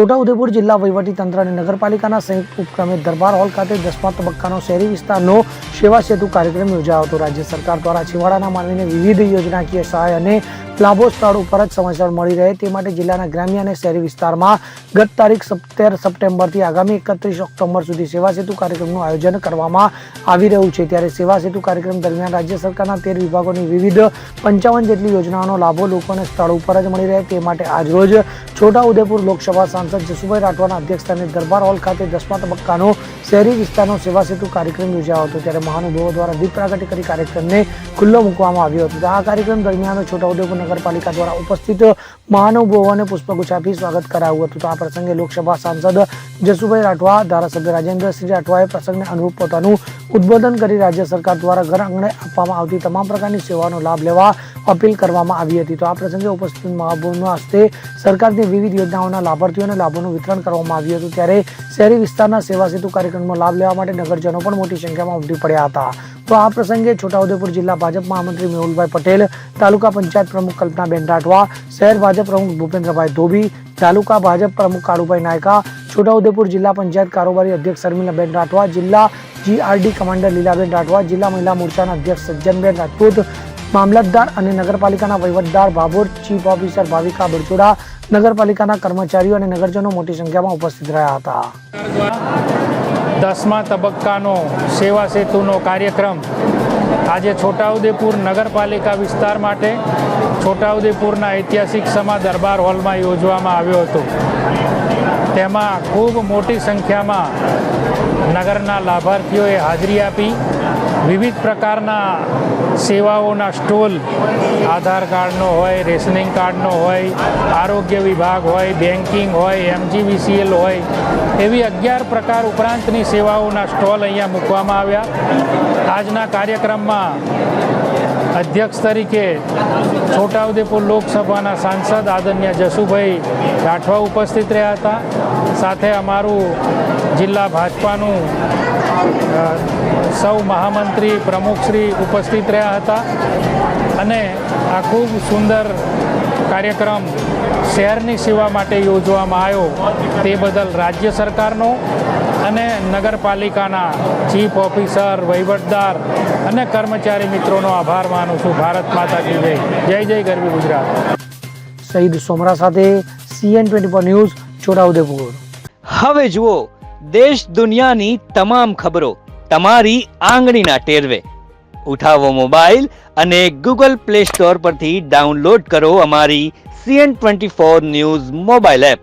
છોટાઉદેપુર જિલ્લા વહીવટી તંત્ર અને નગરપાલિકાના સંયુક્ત ઉપક્રમે દરબાર હોલ ખાતે દસમા તબક્કાનો શહેરી વિસ્તારનો સેવા સેતુ કાર્યક્રમ યોજાયો હતો. રાજ્ય સરકાર દ્વારા છેવાડાના માનવીને વિવિધ યોજનાકીય સહાય અને લાભો સ્થળ ઉપર જ સમાચાર મળી રહે તે માટે જિલ્લાના ગ્રામ્ય અને શહેરી વિસ્તારમાં ગત તારીખ સત્તેર સપ્ટેમ્બરથી આગામી એકત્રીસ ઓક્ટોબર સુધી સેવા સેતુ કાર્યક્રમનું આયોજન કરવામાં આવી રહ્યું છે. ત્યારે સેવા સેતુ કાર્યક્રમ દરમિયાન રાજ્ય સરકારના તેર વિભાગોની વિવિધ પંચાવન જેટલી યોજનાઓનો લાભો લોકોને સ્થળ ઉપર જ મળી રહે તે માટે આજરોજ છોટાઉદેપુર લોકસભા સાંસદ જસુભાઈ રાઠવાના અધ્યક્ષસ્થાને દરબાર હોલ ખાતે દસમા તબક્કાનો શહેરી વિસ્તારનો સેવા સેતુ કાર્યક્રમ યોજાયો હતો, ત્યારે મહાનુભાવો દ્વારા દીપ પ્રાગટ્ય કરી કાર્યક્રમને ખુલ્લો મૂકવામાં આવ્યો હતો. આ કાર્યક્રમ દરમિયાન છોટાઉદેપુર નગરપાલિકા દ્વારા ઉપસ્થિત મહાનુભાવોને પુષ્પગુચ્છ આપી સ્વાગત કરાયું હતું. તો આ પ્રસંગે લોકસભા સાંસદ જસુભાઈ રાઠવા, ધારાસભ્ય રાજેન્દ્રસિંહ રાઠવાએ પ્રસંગને અનુરૂપ પોતાનું ઉદ્બોધન કરી રાજ્ય સરકાર દ્વારા ઘર આંગણે આપવામાં આવતી તમામ પ્રકારની સેવાનો લાભ લેવા અપીલ કરવામાં આવી હતી. તો આ પ્રસંગે ઉપસ્થિત મહાનુભાવોના હસ્તે સરકારની વિવિધ યોજનાઓના લાભાર્થીઓને લાભોનું વિતરણ કરવામાં આવ્યું હતું. ત્યારે શહેરી વિસ્તારના સેવા સેતુ કાર્યક્રમનો લાભ લેવા માટે નગરજનો પણ મોટી સંખ્યામાં ઉમટી પડ્યા હતા. તો આ પ્રસંગે છોટાઉદેપુર જિલ્લા ભાજપ મહામંત્રી મેહુલભાઈ પટેલ, તાલુકા પંચાયત પ્રમુખ કલ્પનાબેન રાઠવા, શહેર ભાજપ પ્રમુખ ભૂપેન્દ્રભાઈ ધોબી, તાલુકા ભાજપ પ્રમુખ કાળુભાઈ નાયકા, છોટાઉદેપુર જિલ્લા પંચાયત કારોબારી અધ્યક્ષ શર્મિલાબેન રાઠવા, જિલ્લા જીઆરડી કમાન્ડર લીલાબેન રાઠવા, જિલ્લા મહિલા મોરચાના અધ્યક્ષ સજ્જનબેન રાજપૂત, મામલતદાર અને નગરપાલિકાના વહીવટદાર ભાભોર, ચીફ ઓફિસર ભાવિકા બરચોડા, નગરપાલિકાના કર્મચારીઓ અને નગરજનો મોટી સંખ્યામાં ઉપસ્થિત રહ્યા હતા. દસમા તબક્કાનો સેવા સેતુનો કાર્યક્રમ આજે છોટાઉદેપુર નગરપાલિકા વિસ્તાર માટે છોટાઉદેપુરના ઐતિહાસિક સમા દરબાર હોલમાં યોજવામાં આવ્યો હતો. તેમાં ખૂબ મોટી સંખ્યામાં નગરના લાભાર્થીઓએ હાજરી આપી, વિવિધ પ્રકારના સેવાઓના સ્ટોલ, આધાર કાર્ડનો હોય, રેશનિંગ કાર્ડનો હોય, આરોગ્ય વિભાગ હોય બેન્કિંગ હોય, એમજીવીસીએલ હોય, એવી અગિયાર પ્રકાર ઉપરાંતની સેવાઓના સ્ટોલ અહીંયા મૂકવામાં આવ્યા. આજના કાર્યક્રમમાં અધ્યક્ષ તરીકે છોટાઉદેપુર લોકસભાના સાંસદ આદરણીય જસુભાઈ રાઠવા ઉપસ્થિત રહ્યા હતા. સાથે અમારું જિલ્લા ભાજપાનું સૌ મહામંત્રી પ્રમુખશ્રી ઉપસ્થિત રહ્યા હતા. અને આ ખૂબ સુંદર કાર્યક્રમ શહેરની સેવા માટે યોજવામાં આવ્યો તે બદલ રાજ્ય સરકારનો અને નગરપાલિકાના ચીફ ઓફિસર વહીવટદાર અને કર્મચારી મિત્રોનો આભાર માનું છું. ભારત માતા કી જય. જય જય ગરવી ગુજરાત. શહીદ સોમરા સાથે CN twenty four news Chhota Udepur. હવે જુઓ દેશ દુનિયાની તમામ ખબરો તમારી આંગળીના ટેરવે. ઉઠાવો મોબાઈલ અને ગૂગલ પ્લે સ્ટોર પરથી ડાઉનલોડ કરો અમારી CN twenty four news mobile app.